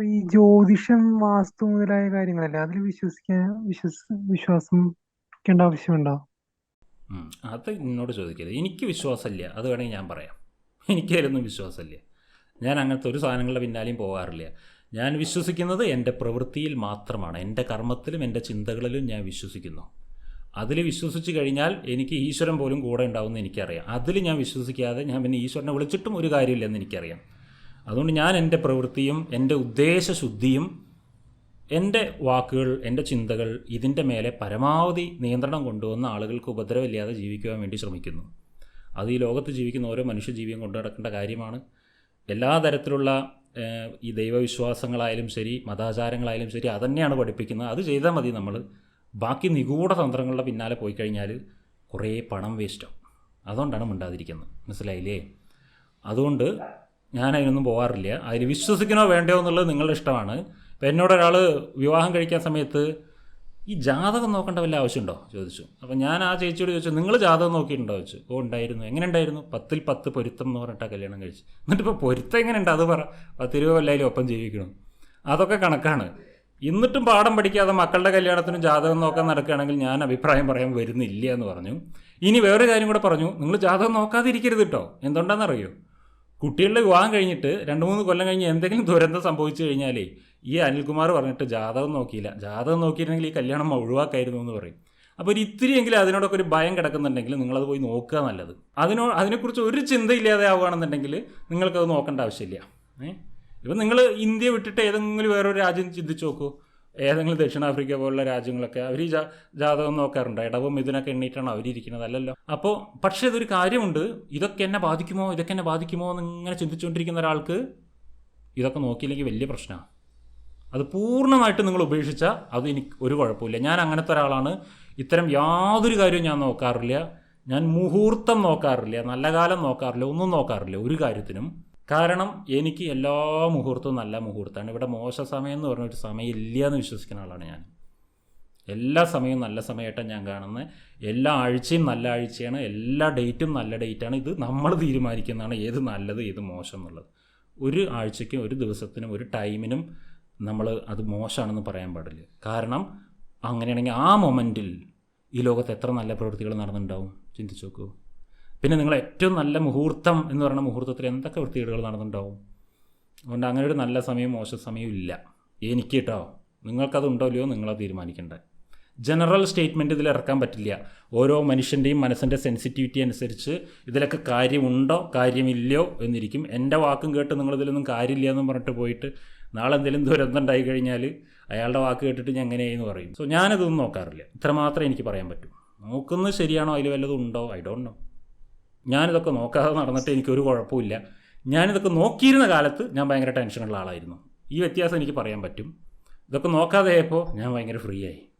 ഈ ജ്യോതിഷം വാസ്തു മുതലായ കാര്യങ്ങളല്ലേ? അതിൽ വിശ്വസിക്കാൻ വിശ്വസ വിശ്വാസം ക്കേണ്ട ആവശ്യമുണ്ടോ. അത് എന്നോട് ചോദിക്കരുത്. എനിക്ക് വിശ്വാസമില്ല. അത് വേണമെങ്കിൽ ഞാൻ പറയാം. എനിക്ക് അതിലൊന്നും വിശ്വാസമില്ല. ഞാൻ അങ്ങനത്തെ ഒരു സാധനങ്ങളുടെ പിന്നാലെയും പോകാറില്ല. ഞാൻ വിശ്വസിക്കുന്നത് എന്റെ പ്രവൃത്തിയിൽ മാത്രമാണ്. എന്റെ കർമ്മത്തിലും എന്റെ ചിന്തകളിലും ഞാൻ വിശ്വസിക്കുന്നു. അതിൽ വിശ്വസിച്ച് കഴിഞ്ഞാൽ എനിക്ക് ഈശ്വരൻ പോലും കൂടെ ഉണ്ടാവുമെന്ന് എനിക്കറിയാം. അതിൽ ഞാൻ വിശ്വസിക്കാതെ ഞാൻ പിന്നെ ഈശ്വരനെ വിളിച്ചിട്ടും ഒരു കാര്യമില്ലെന്ന് എനിക്കറിയാം. അതുകൊണ്ട് ഞാൻ എന്റെ പ്രവൃത്തിയും എന്റെ ഉദ്ദേശശുദ്ധിയും എന്റെ വാക്കുകൾ എന്റെ ചിന്തകൾ ഇതിന്റെ മേലെ പരമാവധി നിയന്ത്രണം കൊണ്ടുവന്ന ആളുകൾക്ക് ഉപദ്രവമില്ലാതെ ജീവിക്കുവാൻ വേണ്ടി ശ്രമിക്കുന്നു. അത് ഈ ലോകത്ത് ജീവിക്കുന്ന ഓരോ മനുഷ്യജീവിയും കൊണ്ടു നടക്കേണ്ട കാര്യമാണ്. എല്ലാ തരത്തിലുള്ള ഈ ദൈവവിശ്വാസങ്ങളായാലും ശരി മതാചാരങ്ങളായാലും ശരി അതന്നെയാണ് പഠിപ്പിക്കുന്നത്. അത് ചെയ്താൽ മതി നമ്മൾ ബാക്കി നിഗൂഢ തന്ത്രങ്ങളുടെ പിന്നാലെ പോയി കഴിഞ്ഞാൽ കുറേ പണം വേസ്റ്റാവും അതുകൊണ്ടാണ് മിണ്ടാതിരിക്കുന്നത്. മനസ്സിലായില്ലേ? അതുകൊണ്ട് ഞാൻ അതിനൊന്നും പോകാറില്ല അതിൽ വിശ്വസിക്കണോ വേണ്ടയോ എന്നുള്ളത് നിങ്ങളുടെ ഇഷ്ടമാണ്. ഇപ്പം എന്നോട് ഒരാൾ വിവാഹം കഴിക്കാൻ സമയത്ത് ഈ ജാതകം നോക്കേണ്ട വല്ല ആവശ്യമുണ്ടോ? ചോദിച്ചു. അപ്പം ഞാൻ ആ ചേച്ചിയോട് ചോദിച്ചു നിങ്ങൾ ജാതകം നോക്കിയിട്ടുണ്ടോ? ചോദിച്ചു. ഓ ഉണ്ടായിരുന്നു. എങ്ങനെ ഉണ്ടായിരുന്നു പത്തിൽ പത്ത് പൊരുത്തം എന്ന് പറഞ്ഞിട്ടാണ് കല്യാണം കഴിച്ചു എന്നിട്ട് ഇപ്പോൾ പൊരുത്തം എങ്ങനെയുണ്ട്? അത് പറ. പത്ത് രൂപ കൊല്ലായാലും ഒപ്പം ജീവിക്കണം. അതൊക്കെ കണക്കാണ്. എന്നിട്ടും പാഠം പഠിക്കാതെ മക്കളുടെ കല്യാണത്തിനും ജാതകം നോക്കാൻ നടക്കുകയാണെങ്കിൽ ഞാൻ അഭിപ്രായം പറയാൻ വരുന്നില്ല എന്ന് പറഞ്ഞു. ഇനി വേറൊരു കാര്യം കൂടെ പറഞ്ഞു. നിങ്ങൾ ജാതകം നോക്കാതിരിക്കരുത് കേട്ടോ എന്തുകൊണ്ടാണെന്നറിയോ? കുട്ടികളുടെ വിവാഹം കഴിഞ്ഞിട്ട് രണ്ട് മൂന്ന് കൊല്ലം കഴിഞ്ഞ് എന്തെങ്കിലും ദുരന്തം സംഭവിച്ചു കഴിഞ്ഞാലേ ഈ അനിൽകുമാർ പറഞ്ഞിട്ട് ജാതകം നോക്കിയില്ല. ജാതകം നോക്കിയിരുന്നെങ്കിൽ ഈ കല്യാണം ഒഴിവാക്കായിരുന്നു എന്ന് പറയും. അപ്പോൾ ഒരു ഇത്തിരിയെങ്കിലും അതിനോടൊക്കെ ഒരു ഭയം കിടക്കുന്നുണ്ടെങ്കിൽ നിങ്ങളത് പോയി നോക്കുക നല്ലത്. അതിനോ അതിനെക്കുറിച്ച് ഒരു ചിന്തയില്ലാതെ ആവുകയാണെന്നുണ്ടെങ്കിൽ നിങ്ങൾക്കത് നോക്കേണ്ട ആവശ്യമില്ല. ഏഹ് ഇപ്പം നിങ്ങൾ ഇന്ത്യ വിട്ടിട്ട് ഏതെങ്കിലും വേറൊരു രാജ്യം ചിന്തിച്ച് നോക്കൂ. ഏതെങ്കിലും ദക്ഷിണാഫ്രിക്ക പോലുള്ള രാജ്യങ്ങളൊക്കെ അവർ ഈ ജാതകം നോക്കാറുണ്ട്. ഇടവും ഇതിനൊക്കെ എണ്ണീട്ടാണ് അവരിയ്ക്കുന്നത് അല്ലല്ലോ അപ്പോൾ പക്ഷേ ഇതൊരു കാര്യമുണ്ട്. ഇതൊക്കെ എന്നെ ബാധിക്കുമോ? ഇതൊക്കെ എന്നെ ബാധിക്കുമോ എന്ന് ഇങ്ങനെ ചിന്തിച്ചുകൊണ്ടിരിക്കുന്ന ഒരാൾക്ക് ഇതൊക്കെ നോക്കിയില്ലെങ്കിൽ വലിയ പ്രശ്നമാണ്. അത് പൂർണമായിട്ട് നിങ്ങൾ ഉപേക്ഷിച്ചാൽ അത് എനിക്ക് ഒരു കുഴപ്പമില്ല. ഞാൻ അങ്ങനത്തെ ഒരാളാണ്. ഇത്തരം യാതൊരു കാര്യവും ഞാൻ നോക്കാറില്ല. ഞാൻ മുഹൂർത്തം നോക്കാറില്ല. നല്ല കാലം നോക്കാറില്ല. ഒന്നും നോക്കാറില്ല. ഒരു കാര്യത്തിനും. കാരണം എനിക്ക് എല്ലാ മുഹൂർത്തവും നല്ല മുഹൂർത്തമാണ്. ഇവിടെ മോശ സമയം എന്ന് പറഞ്ഞൊരു സമയം ഇല്ല എന്ന് വിശ്വസിക്കുന്ന ആളാണ് ഞാൻ. എല്ലാ സമയവും നല്ല സമയമായിട്ടാണ് ഞാൻ കാണുന്നത്. എല്ലാ ആഴ്ചയും നല്ല ആഴ്ചയാണ്. എല്ലാ ഡേറ്റും നല്ല ഡേറ്റാണ്. ഇത് നമ്മൾ തീരുമാനിക്കുന്നതാണ് ഏത് നല്ലത് ഏത് മോശം എന്നുള്ളത്. ഒരു ആഴ്ചയ്ക്കും ഒരു ദിവസത്തിനും ഒരു ടൈമിനും നമ്മൾ അത് മോശമാണെന്ന് പറയാൻ പാടില്ല. കാരണം അങ്ങനെയാണെങ്കിൽ ആ മൊമെന്റിൽ ഈ ലോകത്ത് എത്ര നല്ല പ്രവൃത്തികൾ നടന്നിട്ടുണ്ടാവും? ചിന്തിച്ചു നോക്കൂ. പിന്നെ നിങ്ങൾ ഏറ്റവും നല്ല മുഹൂർത്തം എന്ന് പറയുന്ന മുഹൂർത്തത്തിൽ എന്തൊക്കെ വൃത്തികേടുകൾ നടന്നിട്ടുണ്ടാവും? അതുകൊണ്ട് അങ്ങനെ ഒരു നല്ല സമയം മോശം സമയവും ഇല്ല. എനിക്ക് കേട്ടോ നിങ്ങൾക്കത് ഉണ്ടോ ഇല്ലയോ നിങ്ങളത് തീരുമാനിക്കേണ്ടത്. ജനറൽ സ്റ്റേറ്റ്മെന്റ് ഇതിൽ ഇറക്കാൻ പറ്റില്ല. ഓരോ മനുഷ്യന്റെയും മനസ്സിന്റെ സെൻസിറ്റിവിറ്റി അനുസരിച്ച് ഇതിലൊക്കെ കാര്യമുണ്ടോ കാര്യമില്ലയോ എന്നിരിക്കും. എന്റെ വാക്കും കേട്ട് നിങ്ങളിതിലൊന്നും കാര്യമില്ല എന്ന് പറഞ്ഞിട്ട് പോയിട്ട് നാളെ എന്തെങ്കിലും ദുരന്തം ഉണ്ടായി കഴിഞ്ഞാൽ അയാളുടെ വാക്ക് കേട്ടിട്ട് ഞാൻ എങ്ങനെയെന്ന് പറയും. സോ ഞാനതൊന്നും നോക്കാറില്ല. ഇത്രമാത്രം എനിക്ക് പറയാൻ പറ്റും. നോക്കുന്നത് ശരിയാണോ അതിൽ വല്ലതും ഉണ്ടോ? ഐ ഡോണ്ട് നോ ഞാനിതൊക്കെ നോക്കാതെ നടന്നിട്ട് എനിക്കൊരു കുഴപ്പമില്ല ഞാനിതൊക്കെ നോക്കിയിരുന്ന കാലത്ത് ഞാൻ ഭയങ്കര ടെൻഷനുള്ള ആളായിരുന്നു. ഈ വ്യത്യാസം എനിക്ക് പറയാൻ പറ്റും. ഇതൊക്കെ നോക്കാതെ ആയപ്പോൾ ഞാൻ ഭയങ്കര ഫ്രീ ആയി.